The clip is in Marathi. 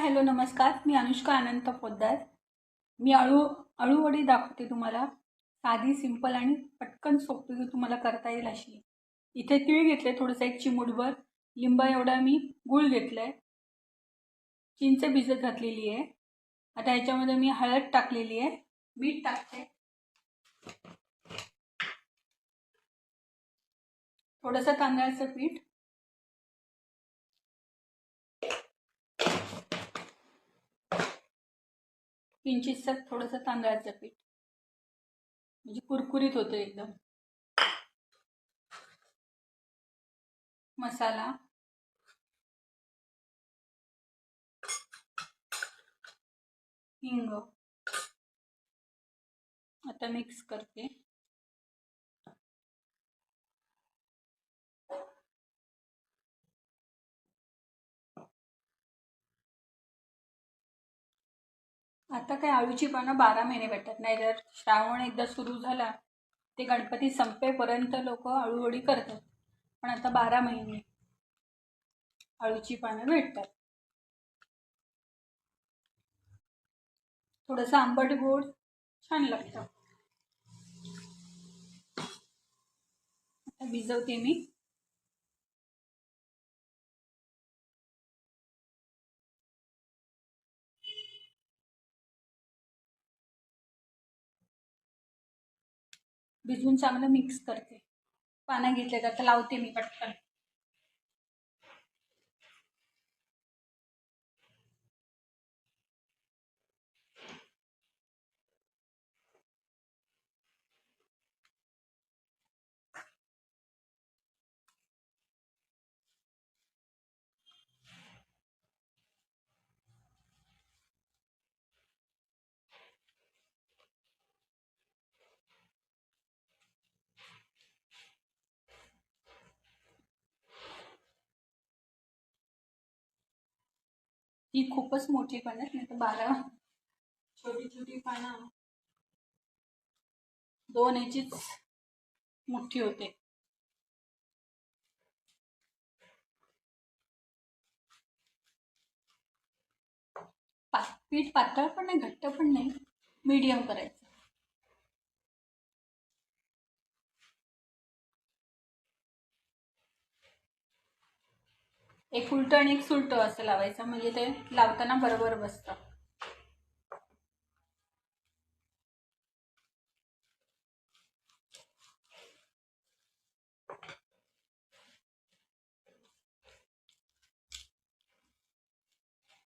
हॅलो नमस्कार. मी अनुष्का अनंत पोद्दार. मी अळू अळूवडी दाखवते तुम्हाला. साधी सिंपल आणि पटकन सोपी जी तुम्हाला करता येईल अशी. इथे तीळ घेतले थोडंसं एक चिमूटभर. लिंबा एवढा मी गूळ घेतला आहे चिंच भिजत घातलेली आहे. आता याच्यामध्ये मी हळद टाकलेली आहे. मीठ टाकते. थोडंसं तांदळाचं पीठ. किंचितसं थोडंसं तांदळाचं पीठ. म्हणजे कुरकुरीत होतं एकदम. मसाला. हिंग. आता मिक्स करते. आता काय आळूची पानं बारा महिने भेटत नाही. जर श्रावण एकदा सुरू झाला ते गणपती संपेपर्यंत लोक आळूवडी करतात. पण आता बारा महिने आळूची पानं भेटतात. थोडंसं आंबट गोड छान लागतं. आता भिजवते मी. भिजवून चांगलं मिक्स करते. पानं घेतले तर लावते मी पटकन. ही खूपच मोठी पानं आहेत नाही तर बारा छोटी छोटी पानं दोन याचीच मोठी होते. पा पीठ पातळ पण नाही घट्ट पण नाही मीडियम करायचं एक उलटं आणि एक सुलटं असं लावायचं. म्हणजे ते लावताना बरोबर बसतं.